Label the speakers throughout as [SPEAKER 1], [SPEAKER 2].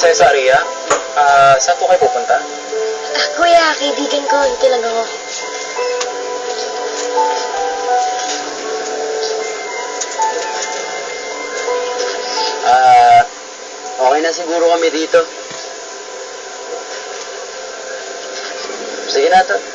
[SPEAKER 1] Prinsesa Aria. Ah, saan po kayo pupunta?
[SPEAKER 2] Ah, kuya, kaibigan ko. Ito lang ako.
[SPEAKER 3] Ah, okay na siguro kami dito. Sige na to.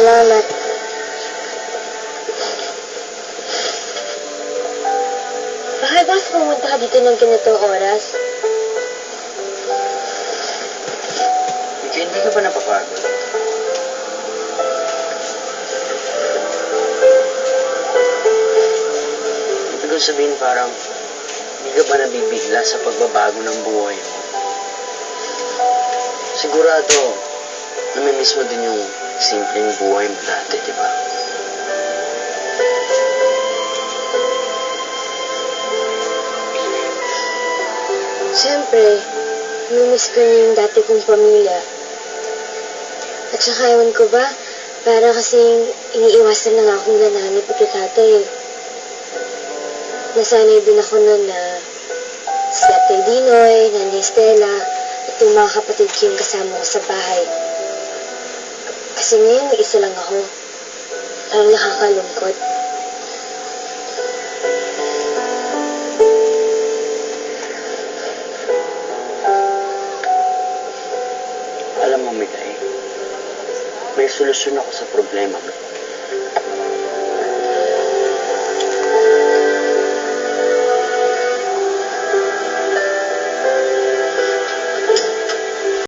[SPEAKER 2] Salamat. Bakit ba pumunta ka dito ng ganitong oras?
[SPEAKER 3] Ikaw, hindi ka ba napapagod? Ibig kong sabihin parang, hindi ka ba nabibigla sa pagbabago ng buhay mo? Sigurado, namimiss mo din yung simpleng buhay mo dati, di ba?
[SPEAKER 2] Siyempre, namimiss ko na yung dati kong pamilya. At saka ewan ko ba, para kasing iniiwasan na nga akong nananap at tatay. Nasanay din ako noon na si Tatay Dinoy, Nanay Stella, at yung mga kapatid ko yung kasama ko sa bahay. Kasi ngayon, isa lang ako. Parang nakakalungkot.
[SPEAKER 3] Alam mo, Mikay, may solusyon ako sa problema mo.